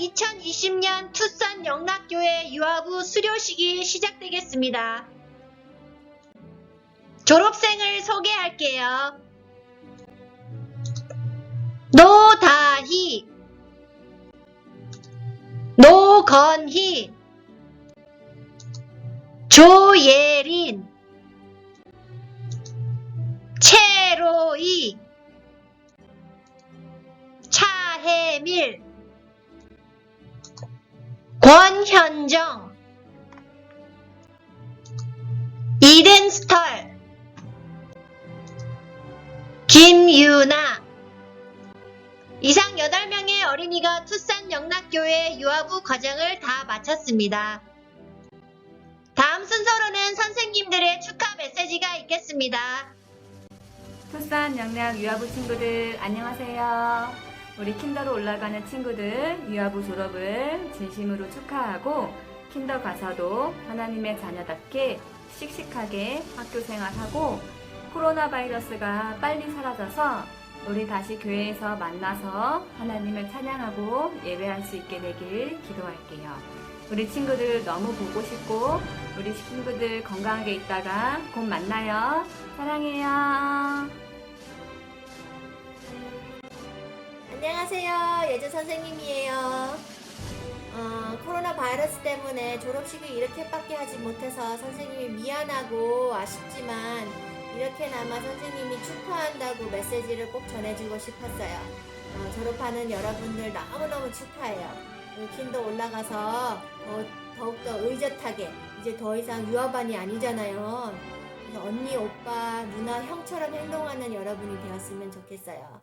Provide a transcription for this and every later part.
2020년 투싼 영락교회 유아부 수료식이 시작되겠습니다. 졸업생을 소개할게요. 노다희, 노건희, 조예린, 최로이, 차혜밀, 권현정, 이든스털, 김유나, 이상 8명의 어린이가 투싼 영락교회 유아부 과정을 다 마쳤습니다. 다음 순서로는 선생님들의 축하 메시지가 있겠습니다. 투싼 영락 유아부 친구들 안녕하세요. 우리 킨더로 올라가는 친구들 유아부 졸업을 진심으로 축하하고 킨더 가서도 하나님의 자녀답게 씩씩하게 학교 생활하고 코로나 바이러스가 빨리 사라져서 우리 다시 교회에서 만나서 하나님을 찬양하고 예배할 수 있게 되길 기도할게요. 우리 친구들 너무 보고 싶고 우리 친구들 건강하게 있다가 곧 만나요. 사랑해요. 안녕하세요. 예주 선생님이에요. 어, 코로나 바이러스 때문에 졸업식을 이렇게밖에 하지 못해서 선생님이 미안하고 아쉽지만 이렇게나마 선생님이 축하한다고 메시지를 꼭 전해주고 싶었어요. 어, 졸업하는 여러분들 너무너무 축하해요. 우리 킨도 올라가서 더, 더욱더 의젓하게 이제 더 이상 유아반이 아니잖아요. 그래서 언니, 오빠, 누나, 형처럼 행동하는 여러분이 되었으면 좋겠어요.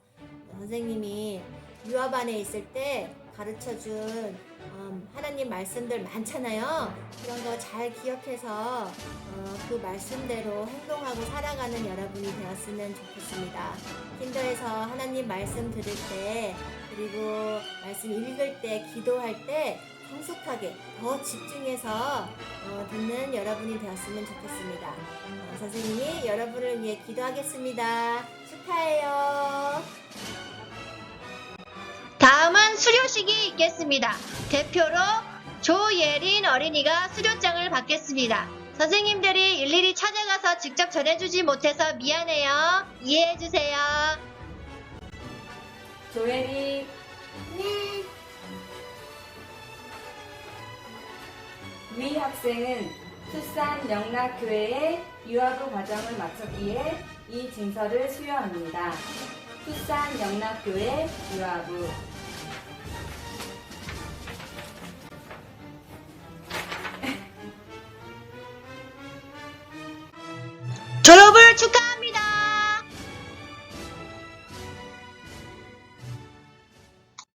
선생님이 유아반에 있을 때 가르쳐준 음, 하나님 말씀들 많잖아요. 그런 거 잘 기억해서 어, 그 말씀대로 행동하고 살아가는 여러분이 되었으면 좋겠습니다. 킨더에서 하나님 말씀 들을 때 그리고 말씀 읽을 때 기도할 때 성숙하게 더 집중해서 어, 듣는 여러분이 되었으면 좋겠습니다. 어, 선생님이 여러분을 위해 기도하겠습니다. 축하해요. 수료식이 있겠습니다. 대표로 조예린 어린이가 수료장을 받겠습니다. 선생님들이 일일이 찾아가서 직접 전해주지 못해서 미안해요. 이해해주세요. 조엘이 네. 위 학생은 투싼 영락교회의 유아부 과정을 마쳤기에 이 증서를 수여합니다. 투싼 영락교회 유아부 축하!